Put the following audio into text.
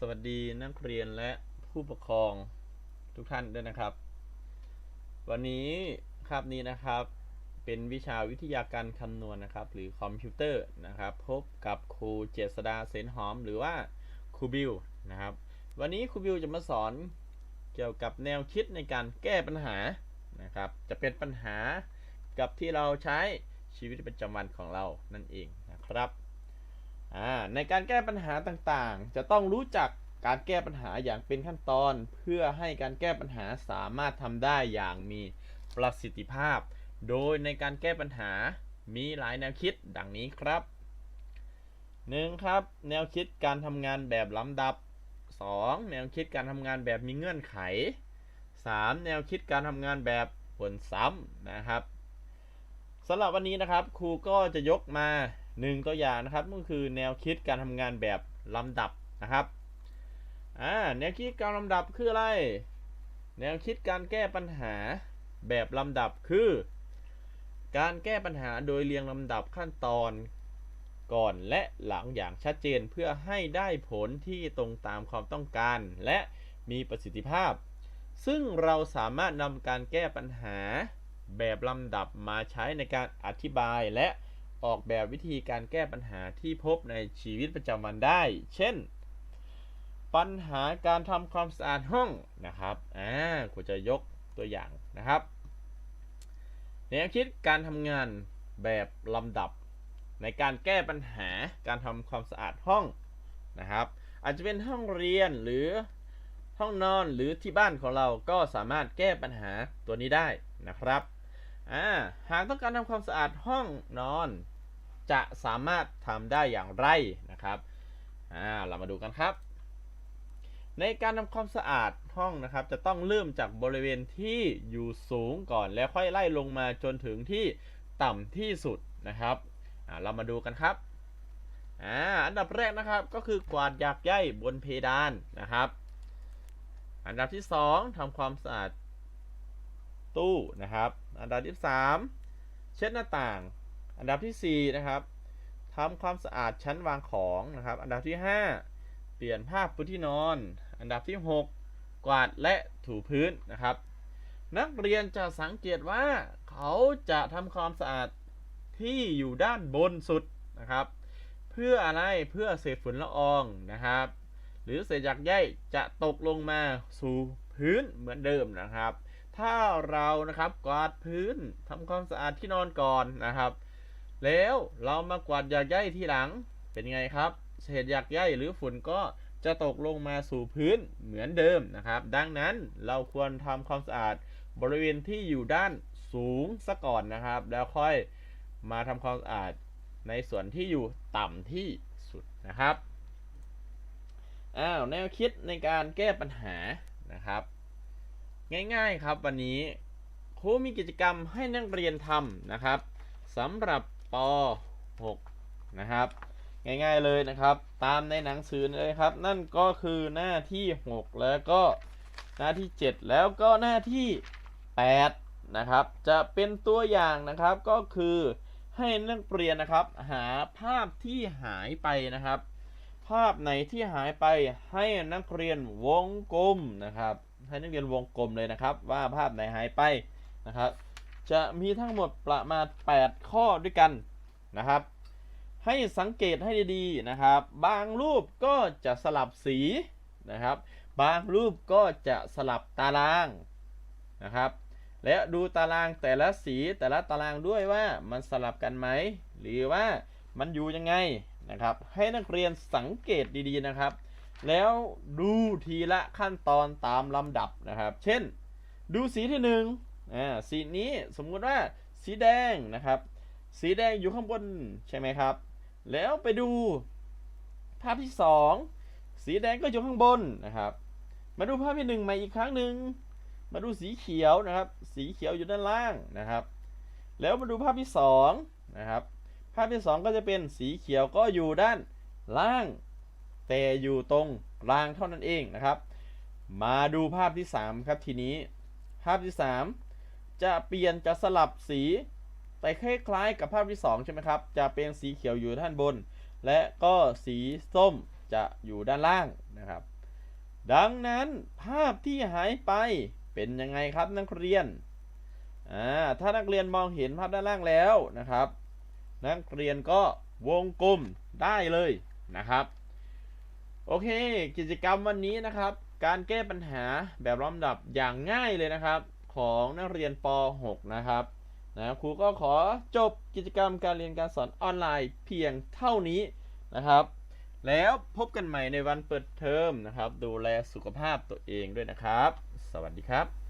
สวัสดีนักเรียนและผู้ปกครองทุกท่านด้วยนะครับ วันนี้คาบนี้นะครับเป็นวิชาวิทยาการคำนวณนะครับ หรือคอมพิวเตอร์นะครับ พบกับครูเจษดาเสนหอม หรือว่าครูบิวนะครับ วันนี้ครูบิวจะมาสอนเกี่ยวกับแนวคิดในการแก้ปัญหานะครับ จะเป็นปัญหากับที่เราใช้ชีวิตประจำวันของเรานั่นเองนะครับ ในการแก้ปัญหาต่างๆ จะต้องรู้จักการแก้ปัญหาอย่างเป็นขั้นตอน เพื่อให้การแก้ปัญหาสามารถทำได้อย่างมีประสิทธิภาพ โดยในการแก้ปัญหามีหลายแนวคิดดังนี้ครับ 1. ครับ แนวคิดการทำงานแบบลำดับ 2. แนวคิดการทำงานแบบมีเงื่อนไข 3. แนวคิดการทำงานแบบผลซ้ำนะครับสำหรับวันนี้นะครับครูก็จะยกมา หนึ่งตัวอย่างนะครับก็คือแนวคิดการทำงานแบบลำดับนะครับอ่าแนวคิดการลำดับคืออะไร แนวคิดการแก้ปัญหาแบบลำดับคือ การแก้ปัญหาโดยเรียงลำดับขั้นตอนก่อนและหลังอย่างชัดเจนเพื่อให้ได้ผลที่ตรงตามความต้องการ และมีประสิทธิภาพ ซึ่งเราสามารถนำการแก้ปัญหาแบบลำดับมาใช้ในการอธิบายและ ออกแบบวิธีการแก้ปัญหาที่พบในชีวิตประจำวันได้ เช่น ปัญหาการทำความสะอาดห้องนะครับอ่ากูจะยกตัวอย่างนะครับแนวคิดการทำงานแบบลำดับ ในการแก้ปัญหาการทำความสะอาดห้องนะครับ อาจจะเป็นห้องเรียนหรือห้องนอนหรือที่บ้านของเราก็สามารถแก้ปัญหาตัวนี้ได้นะครับอ่าหากต้องการทำความสะอาดห้องนอน จะสามารถทำได้อย่างไรนะครับอ่าเรามาดูกันครับ ในการทำความสะอาดห้องนะครับ จะต้องเริ่มจากบริเวณที่อยู่สูงก่อนแล้วค่อยไล่ลงมาจนถึงที่ต่ำที่สุดนะครับอ่าเรามาดูกันครับอ่าอันดับแรกนะครับก็คือกวาดหยากใยบนเพดานนะครับ อันดับที่ 2ทำความสะอาดตู้นะครับ อันดับที่ 3 เช็ดหน้าต่าง อันดับที่ 4 นะครับทำความสะอาดชั้นวางของนะครับ อันดับที่ 5 เปลี่ยนผ้าปูที่นอน อันดับที่ 6 กวาดและถูพื้นนะครับ นักเรียนจะสังเกตว่าเขาจะทำความสะอาดที่อยู่ด้านบนสุดนะครับ เพื่ออะไรเพื่อเศษฝุ่นละอองนะครับ หรือเศษหยักใยจะตกลงมาสู่พื้นเหมือนเดิมนะครับ ถ้าเรานะครับกวาดพื้นทำความสะอาดที่นอนก่อนนะครับ แล้วเรามากวาดหยากใยทีหลังเป็นไงครับ เศษหยากใยหรือฝุ่นก็จะตกลงมาสู่พื้นเหมือนเดิมนะครับ ดังนั้นเราควรทำความสะอาดบริเวณที่อยู่ด้านสูงซะก่อนนะครับ แล้วค่อยมาทำความสะอาดในส่วนที่อยู่ต่ำที่สุดนะครับอ้าวแนวคิดในการแก้ปัญหานะครับ ง่ายๆครับวันนี้ครูมีกิจกรรมให้นักเรียนทำนะครับสำหรับ ป .6 นะครับ ง่ายๆเลยนะครับ ตามในหนังสือเลยครับ นั่นก็คือหน้าที่ 6 แล้วก็หน้าที่ 7 แล้วก็หน้าที่ 8 นะครับ จะเป็นตัวอย่างนะครับก็คือให้นักเรียนนะครับ หาภาพที่หายไปนะครับ ภาพไหนที่หายไปให้นักเรียนวงกลมนะครับ ให้นักเรียนวงกลมเลยนะครับ ว่าภาพไหนหายไปนะครับ จะมีทั้งหมดประมาณ 8 ข้อด้วยกันนะครับ ให้สังเกตให้ดีๆนะครับ บางรูปก็จะสลับสีนะครับ บางรูปก็จะสลับตารางนะครับ และดูตารางแต่ละสีแต่ละตารางด้วยว่ามันสลับกันไหม หรือว่ามันอยู่ยังไงนะครับ ให้นักเรียนสังเกตดีๆนะครับ แล้วดูทีละขั้นตอนตามลำดับนะครับ เช่น ดูสีที่หนึ่ง อ่าสีนี้สมมุติว่าสีแดงนะครับ สีแดงอยู่ข้างบนใช่ไหมครับ แล้วไปดูภาพที่สองสีแดงก็อยู่ข้างบนนะครับ มาดูภาพที่หนึ่งใหม่อีกครั้งหนึ่งมาดูสีเขียวนะครับ สีเขียวอยู่ด้านล่างนะครับ แล้วมาดูภาพที่สองนะครับ ภาพที่สองก็จะเป็นสีเขียวก็อยู่ด้านล่าง แต่อยู่ตรงรางเท่านั้นเองนะครับ มาดูภาพที่สามครับทีนี้ ภาพที่สาม จะเปลี่ยนจะสลับสีแต่คล้ายๆกับภาพที่ 2 ใช่ไหมครับ จะเป็นสีเขียวอยู่ด้านบน และก็สีส้มจะอยู่ด้านล่างนะครับ ดังนั้นภาพที่หายไปเป็นยังไงครับนักเรียนอ่าถ้านักเรียนมองเห็นภาพด้านล่างแล้วนะครับ นักเรียนก็วงกลมได้เลยนะครับ โอเค กิจกรรมวันนี้นะครับ การแก้ปัญหาแบบลำดับอย่างง่ายเลยนะครับ ของนักเรียนป .6 นะครับนะครูก็ขอจบกิจกรรมการเรียนการสอนออนไลน์เพียงเท่านี้นะครับ แล้วพบกันใหม่ในวันเปิดเทอมนะครับ ดูแลสุขภาพตัวเองด้วยนะครับ สวัสดีครับ